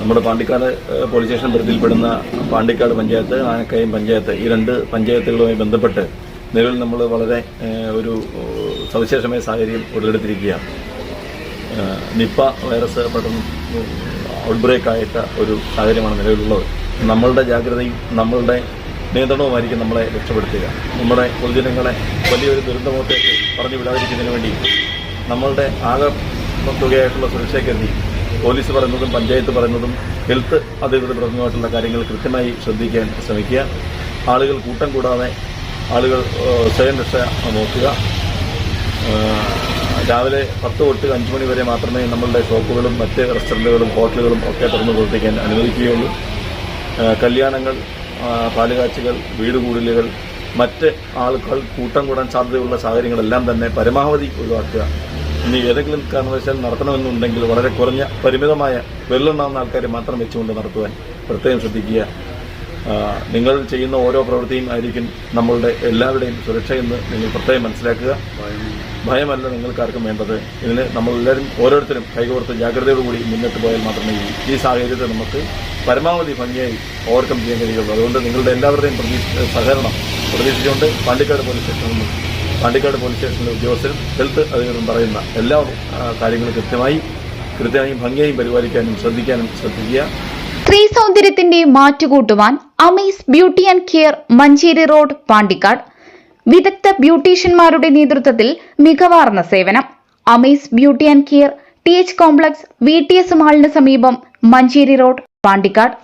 നമ്മുടെ Pandikkad police station പരിധിയിൽപ്പെടുന്ന പാണ്ടിക്കാട് പഞ്ചായത്ത് ആനക്കയം പഞ്ചായത്ത് ഈ രണ്ട് പഞ്ചായത്തുകളുമായി ബന്ധപ്പെട്ട് നിലവിൽ നമ്മൾ വളരെ ഒരു സവിശേഷമായ സാഹചര്യം ഉടലെടുത്തിരിക്കുകയാണ്. നിപ്പ വൈറസ് പെട്ടെന്ന് ഔട്ട്ബ്രേക്ക് ആയിട്ട ഒരു സാഹചര്യമാണ് നിലവിലുള്ളത്. നമ്മളുടെ ജാഗ്രതയും നമ്മളുടെ നിയന്ത്രണവുമായിരിക്കും നമ്മളെ രക്ഷപ്പെടുത്തുക. നമ്മുടെ പൊതുജനങ്ങളെ വലിയൊരു ദുരന്തമോട്ടേക്ക് പറഞ്ഞു വിടാതിരിക്കുന്നതിന് വേണ്ടി നമ്മളുടെ ആകെ തുകയായിട്ടുള്ള സുരക്ഷയെ കരുതി പോലീസ് പറയുന്നതും പഞ്ചായത്ത് പറയുന്നതും ഹെൽത്ത് അധികൃതർ പറഞ്ഞുമായിട്ടുള്ള കാര്യങ്ങൾ കൃത്യമായി ശ്രദ്ധിക്കാൻ ശ്രമിക്കുക. ആളുകൾ കൂട്ടം കൂടാതെ ആളുകൾ സ്വയം രക്ഷ നോക്കുക. രാവിലെ പത്ത് തൊട്ട് അഞ്ച് മണി വരെ മാത്രമേ നമ്മളുടെ ഷോപ്പുകളും മറ്റ് റെസ്റ്റോറന്റുകളും ഹോട്ടലുകളും ഒക്കെ തുറന്നു പ്രവർത്തിക്കാൻ അനുവദിക്കുകയുള്ളൂ. കല്യാണങ്ങൾ പാലുകാച്ചുകൾ വീട് കൂടലുകൾ മറ്റ് ആളുകൾ കൂട്ടം കൂടാൻ സാധ്യതയുള്ള സാഹചര്യങ്ങളെല്ലാം തന്നെ പരമാവധി ഒഴിവാക്കുക. ഇനി ഏതെങ്കിലും കാരണവശാൽ നടത്തണമെന്നുണ്ടെങ്കിൽ വളരെ കുറഞ്ഞ പരിമിതമായ വെള്ളുണ്ടാകുന്ന ആൾക്കാരെ മാത്രം വെച്ചുകൊണ്ട് നടത്തുവാൻ പ്രത്യേകം ശ്രദ്ധിക്കുക. നിങ്ങൾ ചെയ്യുന്ന ഓരോ പ്രവൃത്തിയും ആയിരിക്കും നമ്മളുടെ എല്ലാവരുടെയും സുരക്ഷ എന്ന് നിങ്ങൾ പ്രത്യേകം മനസ്സിലാക്കുക. ഭയമല്ല നിങ്ങൾക്കാർക്കും വേണ്ടത്. ഇതിന് നമ്മളെല്ലാവരും ഓരോരുത്തരും കൈകോർത്ത് ജാഗ്രതയോടുകൂടി മുന്നോട്ട് പോയാൽ മാത്രമേ ഈ- സാഹചര്യത്തെ നമുക്ക് പരമാവധി ഭംഗിയായി ഓവർകം ചെയ്യാൻ കഴിയുള്ളൂ. അതുകൊണ്ട് നിങ്ങളുടെ എല്ലാവരുടെയും പ്രതീക്ഷ സഹകരണം പ്രതീക്ഷിച്ചുകൊണ്ട് പാണ്ടിക്കാട് പോലീസ് സ്റ്റേഷനിൽ പാണ്ടിക്കാട് പോലീസ് സ്റ്റേഷനിലെ ഉദ്യോഗസ്ഥരും ഹെൽത്ത് അധികൃതരും പറയുന്ന എല്ലാ കാര്യങ്ങളും കൃത്യമായി കൃത്യമായും ഭംഗിയായും പരിപാലിക്കാനും ശ്രദ്ധിക്കാനും ശ്രദ്ധിക്കുക. സ്ത്രീ സൗന്ദര്യത്തിന്റെ മാറ്റുകൂട്ടുവാൻ Amees beauty and care Manjeri road Pandikkad. വിദഗ്ധ ബ്യൂട്ടീഷ്യന്മാരുടെ നേതൃത്വത്തിൽ മികവാർന്ന സേവനം. Amees beauty and care T H complex V T S മാളിന് സമീപം മഞ്ചേരി റോഡ് പാണ്ടിക്കാട്.